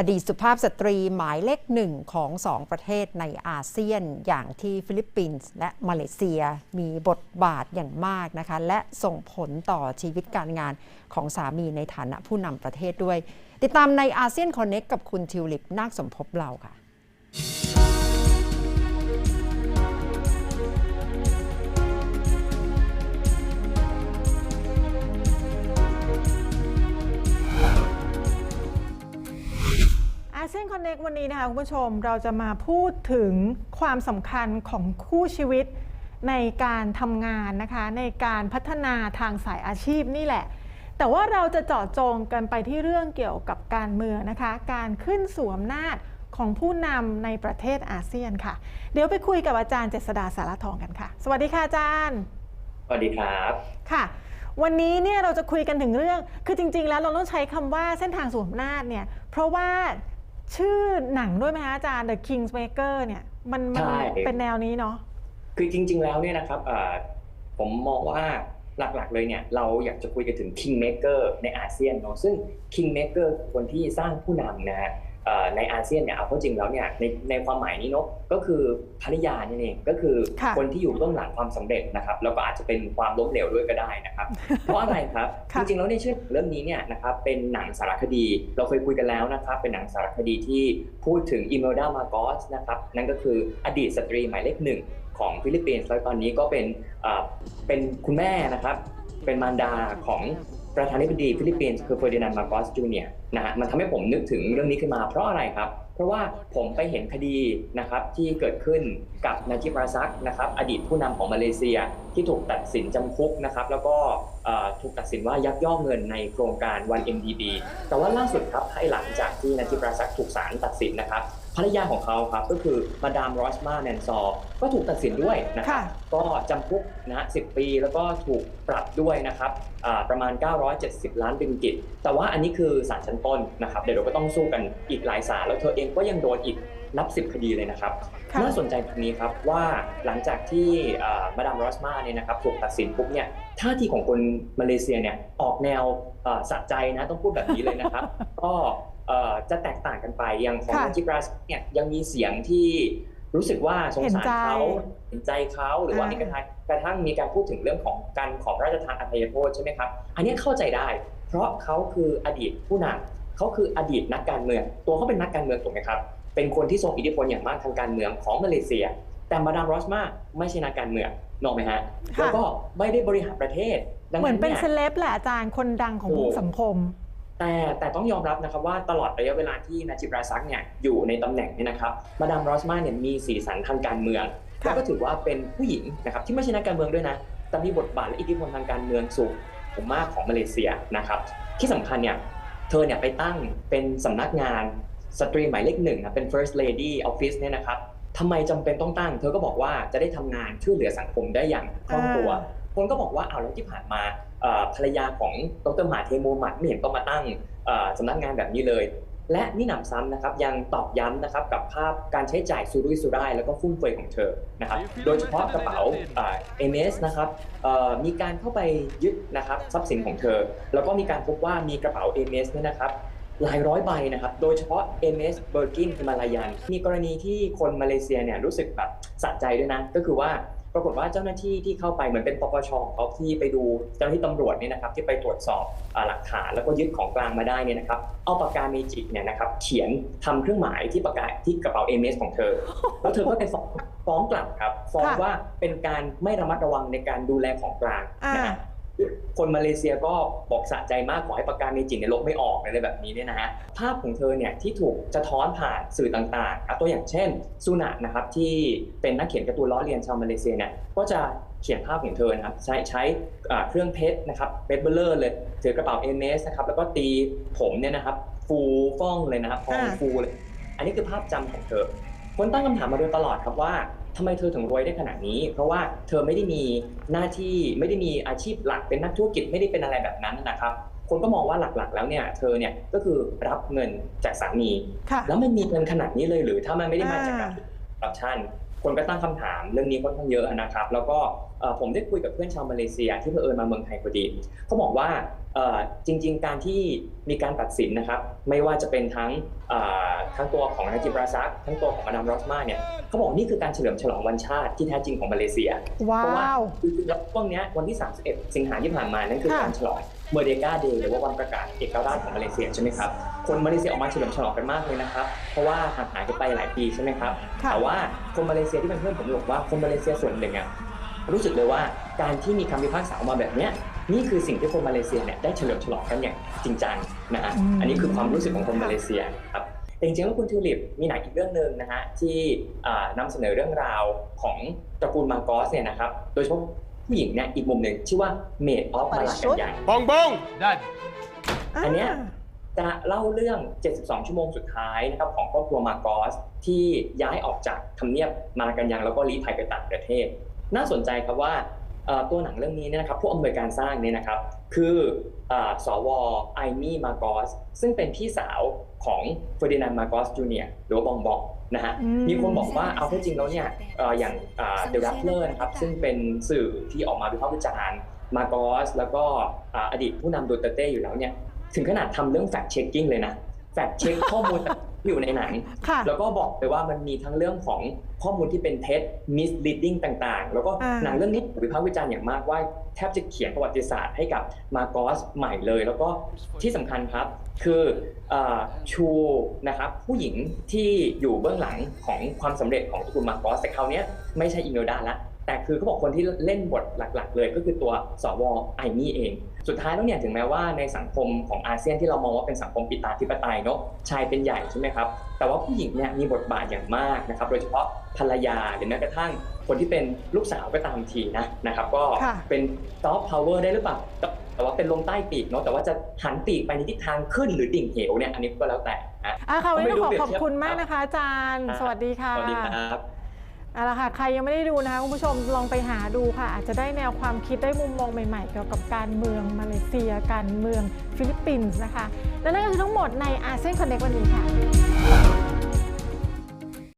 อดีตสุภาพสตรีหมายเลขหนึ่งของสองประเทศในอาเซียนอย่างที่ฟิลิปปินส์และมาเลเซียมีบทบาทอย่างมากนะคะ และส่งผลต่อชีวิตการงานของสามีในฐานะผู้นำประเทศด้วย ติดตามในอาเซียนคอนเน็กกับคุณทิวลิปนาคสมภพเราค่ะ อาเซียนคอนเน็กวันนี้นะคะคุณผู้ชมเราจะมาพูดถึงความสำคัญของคู่ชีวิตในการทำงานนะคะ ในการพัฒนาทางสายอาชีพนี่แหละ แต่ว่าเราจะเจาะจงกันไปที่เรื่องเกี่ยวกับการเมืองนะคะ การขึ้นสู่อำนาจของผู้นำในประเทศอาเซียนค่ะ เดี๋ยวไปคุยกับอาจารย์เจษดาสารทองกันค่ะ สวัสดีค่ะอาจารย์ สวัสดีครับค่ะวันนี้เนี่ยเราจะคุยกันถึงเรื่อง คือจริง ๆ แล้วเราต้องใช้คำว่าเส้นทางสู่อำนาจเนี่ย เพราะว่า ชื่อหนังด้วยไหมคะอาจารย์ The Kingsmaker เนี่ยมันมันใช่ เป็นแนวนี้เนาะ คือจริง ๆ แล้วเนี่ยนะครับเอ่อผมมองว่าหลักๆ เลยเนี่ย เราอยากจะคุยกันถึง Kingmaker ในอาเซียนเนาะซึ่ง Kingmaker คือคนที่สร้างผู้นำนะฮะเอ่อ ในอาเซียนเนี่ยเอาเข้าจริงแล้วเนี่ยในในความหมายนี้เนาะก็คือภรรยานี่นเองก็คือค่ะคนที่อยู่เบื้องหลังความสำเร็จนะครับแล้วก็อาจจะเป็นความล้มเหลวด้วยก็ได้นะครับ เพราะอะไรครับค่ะจริงๆแล้วในชื่อเรื่องนี้เนี่ยนะครับเป็นหนังสารคดีเราเคยคุยกันแล้วนะครับ เป็นหนังสารคดีที่พูดถึงอิเมลดามาโกสนะครับนั่นก็คืออดีตสตรีหมายเลขหนึ่งของฟิลิปปินส์แล้วตอนนี้ก็เป็นเอ่อเป็นคุณแม่นะครับ เป็นมารดาของ ประธานาธิบดีฟิลิปปินส์คือเฟอร์ดินานด์มาโกสจูเนียร์นะฮะมันทำให้ผมนึกถึงเรื่องนี้ขึ้นมาเพราะอะไรครับ เพราะว่าผมไปเห็นคดีนะครับที่เกิดขึ้นกับนาจิบราซักนะครับอดีตผู้นำของมาเลเซียที่ถูกตัดสินจำคุกนะครับแล้วก็ถูกตัดสินว่ายักยอกเงินในโครงการ 1MDB แต่ว่าล่าสุดครับภายหลังจากที่นาจิบราซักถูกศาลตัดสินนะครับ ภรรยาของเขาครับก็คือมาดามรอสมาแมนซอร์ก็ถูกตัดสินด้วยนะครับค่ะก็จำคุกนะฮะ10ปีแล้วก็ถูกปรับด้วยนะครับอ่าประมาณ 970 ล้านบิงกิตแต่ว่าอันนี้คือศาลชั้นต้นนะครับเดี๋ยวเราก็ต้องสู้กันอีกหลายศาลแล้วเธอเองก็ยังโดนอีกนับ 10 คดีเลยนะครับค่ะน่าสนใจตรงนี้ครับว่าหลังจากที่อ่ามาดามรอสมาเนี่ยนะครับถูกตัดสินปุ๊บเนี่ยท่าทีของคนมาเลเซียเนี่ยออกแนวอ่าสะใจนะต้องพูดแบบนี้เลยนะครับ ก็เอ่อ จะแตกต่างกันไปอย่างของค่ะนาจิบราสเนี่ยยังมีเสียงที่รู้สึกว่าสงสารเขาเห็นใจเขาหรือว่าอ่ามีมีกระทั่งกระทั่งมีการพูดถึงเรื่องของการขอพระราชทานอภัยโทษใช่ไหมครับ อันนี้เข้าใจได้ เพราะเขาคืออดีตผู้นำเขาคืออดีตนักการเมือง ตัวเขาเป็นนักการเมืองถูกไหมครับ เป็นคนที่ทรงอิทธิพลอย่างมากทางการเมืองของมาเลเซีย แต่มาดามรอสมาไม่ใช่นักการเมืองนกออกไหมฮะค่ะแล้วก็ไม่ได้บริหารประเทศดังเหมือนเป็นยเซเลบแหละอาจารย์คนดังของถูกสังคม แต่แต่ต้องยอมรับนะครับว่าตลอดระยะเวลาที่นาจิบราซักเนี่ยอยู่ในตำแหน่งเนี่ยนะครับมาดามรอสมาเนี่ยมีสีสันทางการเมืองค่ะแล้วก็ถือว่าเป็นผู้หญิงนะครับที่ไม่ใช่นักการเมืองด้วยนะแต่มีบทบาทและอิทธิพลทางการเมืองสูงมากของมาเลเซียนะครับที่สำคัญเนี่ยเธอเนี่ยไปตั้งเป็นสำนักงานสตรีหมายเลขหนึ่งนะเป็น first lady office เนี่ยนะครับทำไมจำเป็นต้องตั้ง เธอก็บอกว่าจะได้ทำงานช่วยเหลือสังคมได้อย่างคล่องตัวอ่า คนก็บอกว่าเอาวแล้วที่ผ่านมาเอ่อภรรยาของดรมหาเทมูฮัมหมัดไม่เห็นต้องมาตั้งเอ่อสำนักงานแบบนี้เลย และนี่หนำซ้ำนะครับยังตอกย้ำนะครับกับภาพการใช้จ่ายสุรุ่ยสุร่ายแล้วก็ฟุ่มเฟือยของเธอนะครับโดยเฉพาะกระเป๋าเอ็มเอสนะครับเอ่อมีการเข้าไปยึดนะครับทรัพย์สินของเธอ แล้วก็มีการพบว่ามีกระเป๋า MS เนี่ยนะครับหลายร้อยใบนะครับ โดยเฉพาะ MS Birkin Himalayan มีกรณีที่คนมาเลเซียเนี่ยรู้สึกแบบสะใจด้วยนะ ก็คือว่า ปรากฏว่าเจ้าหน้าที่ที่เข้าไปเหมือนเป็นปปชของเขาที่ไปดูเจ้าหน้าที่ตำรวจเนี่ยนะครับที่ไปตรวจสอบอาหลักฐานแล้วก็ยึดของกลางมาได้เนี่ยนะครับเอาปากกาเมจิกเนี่ยนะครับเขียนทำเครื่องหมายที่ปากกาที่กระเป๋า MS ของเธอ แล้วเธอก็ไปฟ้องฟ้องกลับครับฟ้องค่ะว่าเป็นการไม่ระมัดระวังในการดูแลของกลางนะฮะ คนมาเลเซียก็บอกสะใจมากขอให้ปากกาเมจิกเนี่ยลบไม่ออกอะไรแบบนี้เนี่ยนะฮะภาพของเธอเนี่ยที่ถูกสะท้อนผ่านสื่อต่างๆอะตัวอย่างเช่นซูนะนะครับที่เป็นนักเขียนการ์ตูนล้อเลียนชาวมาเลเซียเนี่ยก็จะเขียนภาพของเธอนะครับใช้ใช้อ่าเครื่องเพชรนะครับเพชรเบลเลอร์เลยถือกระเป๋าเอเมสนะครับแล้วก็ตีผมเนี่ยนะครับฟูฟ่องเลยนะครับพองอ่าฟูเลย อันนี้คือภาพจำของเธอคนตั้งคำถามมาโดยตลอดครับว่า ทำไมเธอถึงรวยได้ขนาดนี้ เพราะว่าเธอไม่ได้มีหน้าที่ไม่ได้มีอาชีพหลักเป็นนักธุรกิจไม่ได้เป็นอะไรแบบนั้นนะครับ คนก็มองว่าหลักๆ แล้วเนี่ยเธอเนี่ยก็คือรับเงินจากสามีค่ะแล้วมันมีเงินขนาดนี้เลยหรือถ้ามันไม่ได้มาจากการอ่าคอร์รัปชันคนก็ตั้งคำถามเรื่องนี้ค่อนข้างเยอะนะครับ แล้วก็เอ่อผมได้คุยกับเพื่อนชาวมาเลเซียที่เพิ่งเอิญมาเมืองไทยพอดีเขาบอกว่าเเอ่อ จริงๆ การที่มีการตัดสินนะครับไม่ว่าจะเป็นทั้งเอ่อทั้งตัวของนาจิบราซัก ทั้งตัวของมาดามรอสมาเนี่ยเขาบอกนี่คือการเฉลิมฉลองวันชาติที่แท้จริงของมาเลเซียว้าเพราะว่าวจริงๆแล้วช่วงเนี้ยวันที่ 31 สิงหาที่ผ่านมานั่นคือค่ะการฉลองเมอร์เดกาเดย์หรือว่าวันประกาศเอกราชของมาเลเซียใช่ไหมครับคนมาเลเซียออกมาเฉลิมฉลองกันมากเลยนะครับเพราะว่าห่างหายกันไปหลายปีใช่ไหมครับค่ะแต่ว่าคนมาเลเซียที่เป็นเพื่อนผมบอกว่าคนมาเลเซียส่วนหนึ่งอะรู้สึกเลยว่าการที่มีคำพิพากษาออกมาแบบเนี้ย นี่คือสิ่งที่คนมาเลเซียเนี่ยได้เฉลิมฉลองกันอย่างจริงจังนะฮะอืมอันนี้คือความรู้สึกของคนมาเลเซียครับแต่จริงๆแล้วคุณทิวลิปมีหนังอีกเรื่องหนึ่งนะฮะที่อ่านำเสนอเรื่องราวของตระกูลมังกอสเนี่ยนะครับโดยเฉพาะผู้หญิงเนี่ยอีกมุมหนึ่งชื่อว่าเมดออฟมาลากันยัง Bong bong! Dad. อันเนี้ยจะเล่าเรื่อง 72 ชั่วโมงสุดท้ายนะครับของครอบครัวมาโกอสที่ย้ายออกจากทำเนียบมาลากันยังแล้วก็ลี้ภัยไปต่างประเทศ น่าสนใจครับว่าเอ่อ ตัวหนังเรื่องนี้เนี่ยนะครับผู้อำนวยการสร้างเนี่ยนะครับ คือเอ่อสวไอมี่มาโกอสซึ่งเป็นพี่สาวของเฟอร์ดินานด์มาโกอสจูเนียร์หรือว่าบองบองนะฮะอืมมีคนบอกว่าเอาเข้าจริงแล้วเนี่ยเอ่ออย่างเดอะแรปเลอร์นะครับซึ่งเป็นสื่อที่ออกมาวิพากษ์วิจารณ์มาโกอสแล้วก็อ่าอดีตผู้นำดูเตอร์เต้อยู่แล้วเนี่ยถึงขนาดทำเรื่อง fact checking เลยนะ fact check ข้อมูลที่ อยู่ในหนัง ค่ะแล้วก็บอกไปว่ามันมีทั้งเรื่องของข้อมูลที่เป็นเท็จ misleading ต่างๆ แล้วก็อ่า หนังเรื่องนี้วิพากษ์วิจารณ์อย่างมากว่าแทบจะเขียนประวัติศาสตร์ให้กับมาโกสใหม่เลย แล้วก็ที่สำคัญครับคือเอ่อชูนะครับผู้หญิงที่อยู่เบื้องหลังของความสำเร็จของตระกูลมาโกสแต่คราวเนี้ยไม่ใช่อิเมลดาละ แต่คือเขาบอกคนที่เล่นบทหลัก ๆ เลยก็คือตัวสวไอนี่เอง สุดท้ายแล้วเนี่ยถึงแม้ว่าในสังคมของอาเซียนที่เรามองว่าเป็นสังคมปิตาธิปไตยเนาะชายเป็นใหญ่ใช่ไหมครับ แต่ว่าผู้หญิงเนี่ยมีบทบาทอย่างมากนะครับ โดยเฉพาะภรรยาหรือแม้กระทั่งคนที่เป็นลูกสาวก็ตามทีนะนะครับ ก็ค่ะเป็นซอฟต์พาวเวอร์ได้หรือเปล่าแต่แต่ว่าเป็นลมใต้ปีกเนาะแต่ว่าจะหันปีกไปในทิศทางขึ้นหรือดิ่งเหวเนี่ยอันนี้ก็แล้วแต่นะอะค่ะวันนี้ต้องขอก็ไม่รู้ขอบคุณเปรียบเทียบมากนะคะอาจารย์ครับสวัสดีค่ะสวัสดีครับ เอาละค่ะใครยังไม่ได้ดูนะคะคุณผู้ชมลองไปหาดูค่ะ อาจจะได้แนวความคิดได้มุมมองใหม่ๆ เกี่ยวกับการเมืองมาเลเซีย การเมืองฟิลิปปินส์นะคะ และนั่นก็คือทั้งหมดในอาเซียนคอนเน c t วันนี้ค่ะ